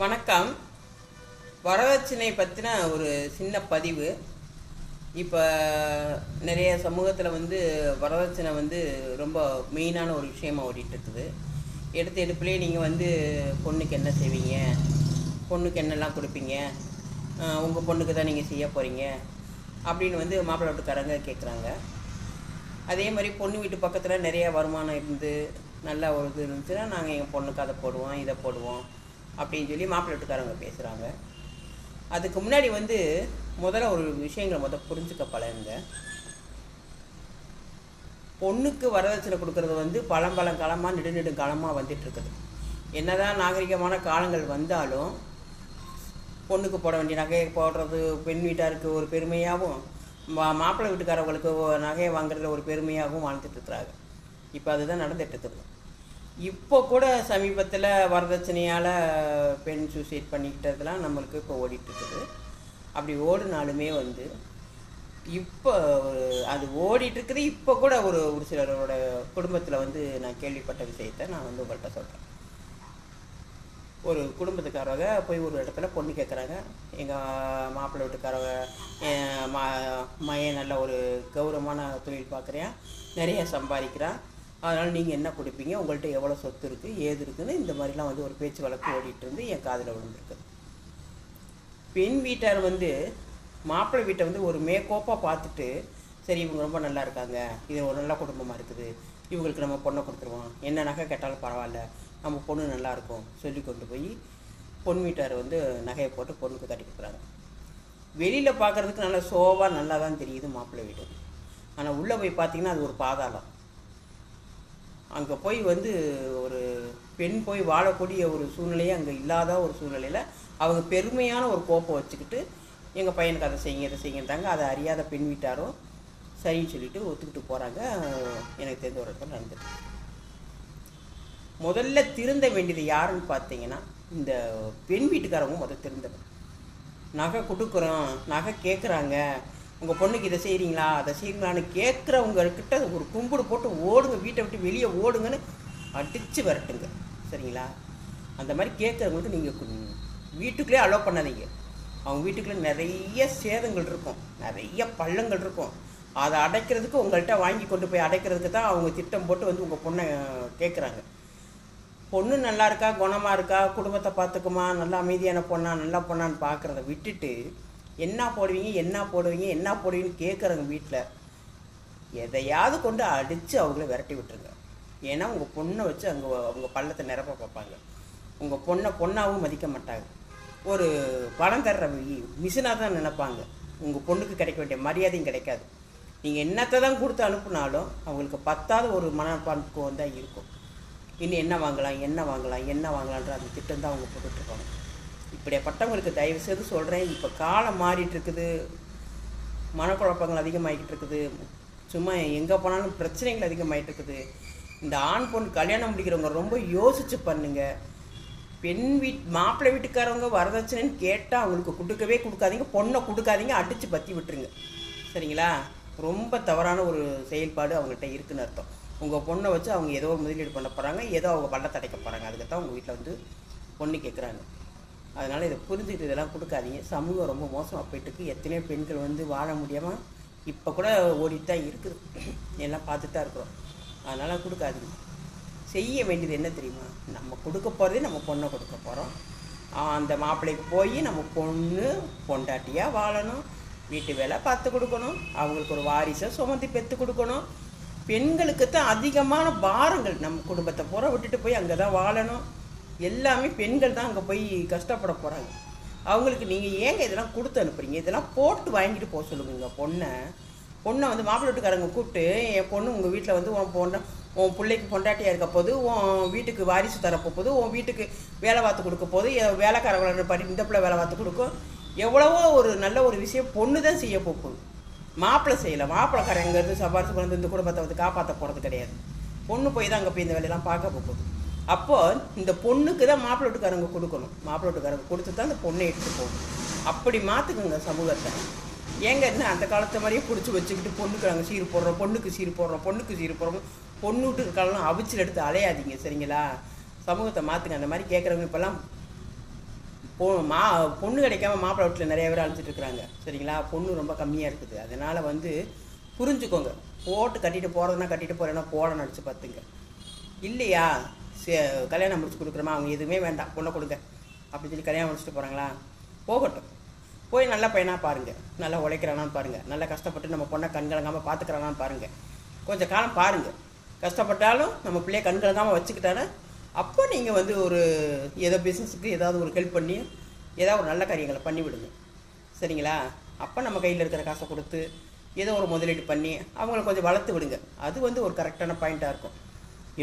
வணக்கம். வரதட்சணை பற்றின ஒரு சின்ன பதிவு. இப்போ நிறைய சமூகத்தில் வந்து வரதட்சணை வந்து ரொம்ப மெயினான ஒரு விஷயமாக ஓடிட்டுருக்குது. எடுத்து எடுப்புலேயே நீங்கள் வந்து பொண்ணுக்கு என்ன செய்வீங்க? பொண்ணுக்கு என்னெல்லாம் கொடுப்பீங்க? உங்கள் பொண்ணுக்கு தான் நீங்கள் செய்ய போகிறீங்க அப்படின்னு வந்து மாப்பிள்ளை வீட்டுக்காரங்க கேட்குறாங்க அதே மாதிரி பொண்ணு வீட்டு பக்கத்தில் நிறைய வருமானம் இருந்து நல்லா ஒரு இது இருந்துச்சுன்னா நாங்கள் எங்கள் பொண்ணுக்கு அதை போடுவோம் இதை போடுவோம். அப்படின்னு சொல்லி மாப்பிள்ளை வீட்டுக்காரவங்க பேசுகிறாங்க அதுக்கு முன்னாடி வந்து முதல்ல ஒரு விஷயங்களை முதல் புரிஞ்சுக்க பழகுங்க. பொண்ணுக்கு வரதட்சணை கொடுக்கறது வந்து பழம்பழம் காலமாக நெடுநெடு காலமாக வந்துட்டு என்னதான் நாகரிகமான காலங்கள் வந்தாலும் பொண்ணுக்கு போட வேண்டிய நகையை போடுறது பெண் வீட்டாருக்கு ஒரு பெருமையாகவும் மா மாப்பிள்ளை வீட்டுக்காரவங்களுக்கு நகையை வாங்குறதுல ஒரு பெருமையாகவும் வாழ்ந்துட்டு இருக்கிறாங்க. இப்போ அதுதான் நடந்துட்டு இருக்குது. இப்போ கூட சமீபத்தில் வரதட்சணையால் பெண் சூசைட் பண்ணிக்கிட்டதெல்லாம் நம்மளுக்கு இப்போ ஓடிட்டுருக்குது. அப்படி ஓடினாலுமே வந்து இப்போ ஒரு அது ஓடிட்டுருக்குது. இப்போ கூட ஒரு ஒரு சிலரோட குடும்பத்தில் வந்து நான் கேள்விப்பட்ட விஷயத்த நான் வந்து உங்கள்கிட்ட சொல்கிறேன் ஒரு குடும்பத்துக்காரவங்க போய் ஒரு இடத்துல பொண்ணு கேட்குறாங்க எங்கள் மாப்பிள்ளை வீட்டுக்காரங்க என் மா மையன் நல்ல ஒரு கௌரவமான தொழில் பார்க்குறேன் நிறைய சம்பாதிக்கிறான் அதனால் நீங்கள் என்ன கொடுப்பீங்க? உங்கள்கிட்ட எவ்வளோ சொத்து இருக்குது ஏது இருக்குதுன்னு இந்த மாதிரிலாம் வந்து ஒரு பேச்சு வழக்கு ஓடிட்டு இருந்து என் காதில் விழுந்துருக்குது. பெண் வீட்டார் வந்து மாப்பிள்ளை வீட்டை வந்து ஒரு மேக்கோப்பாக பார்த்துட்டு சரி இவங்க ரொம்ப நல்லா இருக்காங்க. இது ஒரு நல்ல குடும்பமாக இருக்குது. இவங்களுக்கு நம்ம பொண்ணை கொடுத்துருவோம். என்ன நகை கேட்டாலும் பரவாயில்ல. நம்ம பொண்ணு நல்லாயிருக்கும் சொல்லி கொண்டு போய் பொன் வீட்டார் வந்து நகையை போட்டு பொண்ணுக்கு கட்டி கொடுக்குறாங்க. வெளியில் பார்க்குறதுக்கு நல்லா சோவாக நல்லா தான் தெரியுது மாப்பிள்ளை வீடு. ஆனால் உள்ளே போய் பார்த்தீங்கன்னா அது ஒரு பாதாளம். அங்கே போய் வந்து ஒரு பெண் போய் வாழக்கூடிய ஒரு சூழ்நிலையே அங்கே இல்லாத ஒரு சூழ்நிலையில் அவங்க பெருமையான ஒரு கோப்பம் வச்சுக்கிட்டு எங்கள் பையனுக்கு அதை செய்யுங்க இதை செய்யுங்கிறாங்க அதை அறியாத பெண் வீட்டாரும் சரின்னு சொல்லிட்டு ஒத்துக்கிட்டு போகிறாங்க எனக்கு தெரிஞ்ச ஒரு இடத்துல நடந்துட்டு முதல்ல திருந்த வேண்டியது யாருன்னு பார்த்தீங்கன்னா இந்த பெண் வீட்டுக்காரவங்க முதல் திருந்தணும் நகை கொடுக்குறோம் நகை கேட்குறாங்க உங்கள் பொண்ணுக்கு இதை செய்கிறீங்களா அதை செய்கிறீங்களான்னு கேட்குறவங்கக்கிட்ட ஒரு கும்பிடு போட்டு ஓடுங்க. வீட்டை விட்டு வெளியே ஓடுங்கன்னு அடித்து விரட்டுங்க. சரிங்களா? அந்த மாதிரி கேட்குறவங்களுக்கு நீங்கள் வீட்டுக்குள்ளே அலோவ் பண்ணாதீங்க. அவங்க வீட்டுக்குள்ளே நிறைய சேதங்கள் இருக்கும். நிறைய பள்ளங்கள் இருக்கும். அதை அடைக்கிறதுக்கு உங்கள்கிட்ட வாங்கி கொண்டு போய் அடைக்கிறதுக்கு தான் அவங்க திட்டம் போட்டு வந்து உங்கள் பொண்ணை கேட்குறாங்க. பொண்ணு நல்லா இருக்கா? குணமாக இருக்கா? குடும்பத்தை பார்த்துக்குமா? நல்லா அமைதியான பொண்ணா? நல்லா பொண்ணான்னு பார்க்குறத விட்டுட்டு என்ன போடுவீங்க என்ன போடுவீங்க என்ன போடுவீங்கன்னு கேட்குறவங்க வீட்டில் எதையாவது கொண்டு அடித்து அவங்கள விரட்டி விட்டுருங்க. ஏன்னா உங்கள் பொண்ணை வச்சு அங்கே அவங்க பள்ளத்தை நிரப்ப பார்ப்பாங்க உங்கள் பொண்ணை பொண்ணாகவும் மதிக்க மாட்டாங்க. ஒரு பணம் தர்ற மிஷினாக தான் நினைப்பாங்க. உங்கள் பொண்ணுக்கு கிடைக்க வேண்டிய மரியாதையும் கிடைக்காது. நீங்கள் என்னத்தை தான் கொடுத்து அனுப்புனாலும் அவங்களுக்கு பத்தாவது ஒரு மனப்பான்புக்கு தான் இருக்கும். இன்னும் என்ன வாங்கலாம் என்ன வாங்கலாம் என்ன வாங்கலான்ற அந்த திட்டம் தான் அவங்க போட்டுட்ருக்காங்க இப்படிப்பட்டவங்களுக்கு தயவு செய்து சொல்கிறேன் இப்போ காலம் மாறிட்டு இருக்குது மனக்குழப்பங்கள் அதிகமாகிட்டு இருக்குது சும்மா எங்கே போனாலும் பிரச்சனைகள் அதிகமாகிட்டு இருக்குது இந்த ஆண் பொண்ணு கல்யாணம் முடிக்கிறவங்க ரொம்ப யோசித்து பண்ணுங்க. பெண் வீட் மாப்பிள்ளை வீட்டுக்காரவங்க வரதட்சணைன்னு கேட்டால் அவங்களுக்கு கொடுக்கவே கொடுக்காதீங்க. பொண்ணை கொடுக்காதீங்க. அடித்து பற்றி விட்டுருங்க. சரிங்களா? ரொம்ப தவறான ஒரு செயல்பாடு அவங்கள்ட்ட இருக்குன்னு அர்த்தம். உங்கள் பொண்ணை வச்சு அவங்க ஏதோ முதலீடு பண்ண போகிறாங்க ஏதோ அவங்க பள்ளத்தடைக்க போகிறாங்க அதுக்கு தான் உங்கள் வீட்டில் வந்து பொண்ணு கேட்குறாங்க அதனால் இதை புரிஞ்சுக்கிட்டு இதெல்லாம் கொடுக்காதீங்க. சமூகம் ரொம்ப மோசமாக போயிட்டு இருக்கு எத்தனையோ பெண்கள் வந்து வாழ முடியாமல் இப்போ கூட ஓடிட்டு தான் இருக்குது. எல்லாம் பார்த்துட்டு தான் இருக்கிறோம். அதனால் கொடுக்காதீங்க. செய்ய வேண்டியது என்ன தெரியுமா? நம்ம கொடுக்க போகிறதே நம்ம பொண்ணை கொடுக்க போகிறோம் அந்த மாப்பிள்ளைக்கு போய் நம்ம பொண்ணு பொண்டாட்டியாக வாழணும். வீட்டு வேலை பார்த்து கொடுக்கணும். அவங்களுக்கு ஒரு வாரிசை சுமந்து பெற்று கொடுக்கணும். பெண்களுக்கு தான் அதிகமான பாரங்கள் நம்ம குடும்பத்தை பூரா விட்டுட்டு போய் அங்கே தான் வாழணும். எல்லாமே பெண்கள் தான் அங்கே போய் கஷ்டப்பட போகிறாங்க அவங்களுக்கு நீங்கள் ஏங்க இதெல்லாம் கொடுத்து அனுப்புறீங்க? இதெல்லாம் போட்டு வாங்கிட்டு போக சொல்லுங்க பொண்ணை. பொண்ணை வந்து மாப்பிள்ளை வீட்டுக்காரங்க கூப்பிட்டு என் பொண்ணு உங்கள் வீட்டில் வந்து உன் பொண்ணை உன் பிள்ளைக்கு பொண்டாட்டியாக இருக்க போது உன் வீட்டுக்கு வாரிசு தரப்போ போது உன் வீட்டுக்கு வேலை பார்த்து கொடுக்க போது வேலைக்காரங்களை படி இந்த பிள்ளை வேலை பார்த்து கொடுக்கும் எவ்வளவோ ஒரு நல்ல ஒரு விஷயம் பொண்ணு தான் செய்ய போகுது. மாப்பிள்ளை செய்யலை. மாப்பிள்ளைக்காரங்கிறது சபாரிசு கொண்டு இந்த குடும்பத்தை வந்து காப்பாற்ற போகிறது கிடையாது. பொண்ணு போய் தான் அங்கே போய் இந்த வேலையெல்லாம் பார்க்க போகுது. அப்போ இந்த பொண்ணுக்கு தான் மாப்பிள்ளை வீட்டுக்காரங்க கொடுக்கணும். மாப்பிள்ளை வீட்டுக்காரங்க கொடுத்து தான் அந்த பொண்ணை எடுத்துகிட்டு போகணும். அப்படி மாற்றுக்குங்க சமூகத்தை. ஏங்க என்ன அந்த காலத்து மாதிரியே பிடிச்சி வச்சுக்கிட்டு பொண்ணுக்கு நாங்கள் சீர் போடுறோம் பொண்ணுக்கு சீர் போடுறோம் பொண்ணுக்கு சீர் போடுறோம். பொண்ணு வீட்டுக்காரெல்லாம் அவிச்சில் எடுத்து அலையாதீங்க சரிங்களா? சமூகத்தை மாற்றுங்க அந்த மாதிரி கேட்குறவங்க இப்போல்லாம் பொ மா பொண்ணு கிடைக்காம மாப்பிள்ளை வீட்டில் நிறைய பேர் அழைச்சிட்டு இருக்கிறாங்க சரிங்களா? பொண்ணு ரொம்ப கம்மியாக இருக்குது. அதனால் வந்து புரிஞ்சுக்கோங்க. போட்டு கட்டிட்டு போகிறதுனா கட்டிட்டு போகிறேன்னா போட நினச்சி பார்த்துங்க. இல்லையா? கல்யாணம் முடிச்சு கொடுக்குறோமா அவங்க எதுவுமே வேண்டாம். பொண்ணை கொடுங்க. அப்படின்னு சொல்லி கல்யாணம் முடிச்சுட்டு போகிறாங்களா போகட்டும். போய் நல்ல பையனாக பாருங்கள் நல்லா உழைக்கிறானான்னு பாருங்கள் நல்லா கஷ்டப்பட்டு நம்ம பொண்ணை கண்கலங்காமல் பார்த்துக்கிறானான்னு பாருங்கள் கொஞ்சம் காலம் பாருங்கள் கஷ்டப்பட்டாலும் நம்ம பிள்ளைய கண்கலங்காமல் வச்சுக்கிட்டானே அப்போ நீங்கள் வந்து ஒரு ஏதோ பிஸ்னஸுக்கு ஏதாவது ஒரு ஹெல்ப் பண்ணி ஏதாவது ஒரு நல்ல காரியங்களை பண்ணி விடுங்க. சரிங்களா? அப்போ நம்ம கையில் இருக்கிற காசை கொடுத்து ஏதோ ஒரு முதலீடு பண்ணி அவங்கள கொஞ்சம் வளர்த்து விடுங்க. அது வந்து ஒரு கரெக்டான பாயிண்ட்டாக இருக்கும்.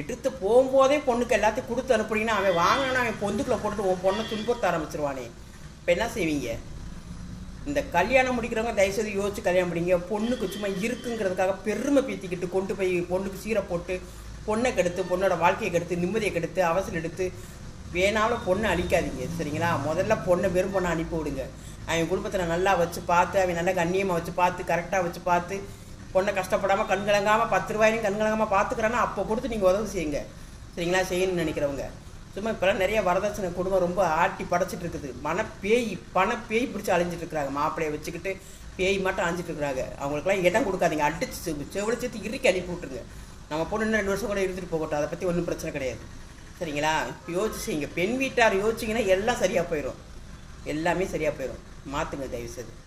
எடுத்து போகும்போதே பொண்ணுக்கு எல்லாத்தையும் கொடுத்து அனுப்புனீங்கன்னா அவன் வாங்கினா அவன் பொந்துக்குள்ளே போட்டுட்டு உன் பொண்ணை துன்புறுத்த ஆரம்பிச்சிருவானே. இப்போ என்ன செய்வீங்க? இந்த கல்யாணம் முடிக்கிறவங்க தயவுசெய்து யோசிச்சு கல்யாணம் முடிங்க பொண்ணுக்கு சும்மா இருக்குங்கிறதுக்காக பெருமை பீத்திக்கிட்டு கொண்டு போய் பொண்ணுக்கு சீரை போட்டு பொண்ணை கெடுத்து பொண்ணோட வாழ்க்கையை கெடுத்து நிம்மதியை கெடுத்து அவசரம் எடுத்து வேணாலும் பொண்ணை அழிக்காதீங்க சரிங்களா? முதல்ல பொண்ணை வெறும் பொண்ணை அனுப்பி விடுங்க. அவன் குடும்பத்தில் நல்லா வச்சு பார்த்து அவன் நல்லா கண்ணியமாக வச்சு பார்த்து கரெக்டாக வச்சு பார்த்து பொண்ணை கஷ்டப்படாமல் கண்கலங்காமல் பத்து ரூபாயிலையும் கண்கலங்காமல் பார்த்துக்கிறான்னா அப்போ கொடுத்து நீங்கள் உதவி செய்யுங்க. சரிங்களா? செய்யணும்னு நினைக்கிறவங்க. சும்மா இப்போலாம் நிறைய வரதட்சணை குடும்பம் ரொம்ப ஆட்டி படைச்சிட்டு இருக்குது. மன பேய் பண பேய் பிடிச்சி அழிஞ்சிட்டு இருக்கிறாங்க. மாப்பிள்ளையை வச்சுக்கிட்டு பேய் மட்டும் அழிஞ்சிட்டு இருக்கிறாங்க. அவங்களுக்குலாம் இடம் கொடுக்காதீங்க. அடிச்சு செவு- சேர்த்து இறுக்கி அனுப்பி விட்டுருங்க. நம்ம பொண்ணு இன்னும் ரெண்டு வருஷம் கூட இருந்துட்டு போகட்டும். அதை பற்றி ஒன்றும் பிரச்சனை கிடையாது. சரிங்களா? யோசிச்சு செய்யுங்க. பெண் வீட்டார் யோசிச்சிங்கன்னா எல்லாம் சரியாக போயிடும் எல்லாமே சரியாக போயிடும் மாற்றுங்க தயவுசெய்து.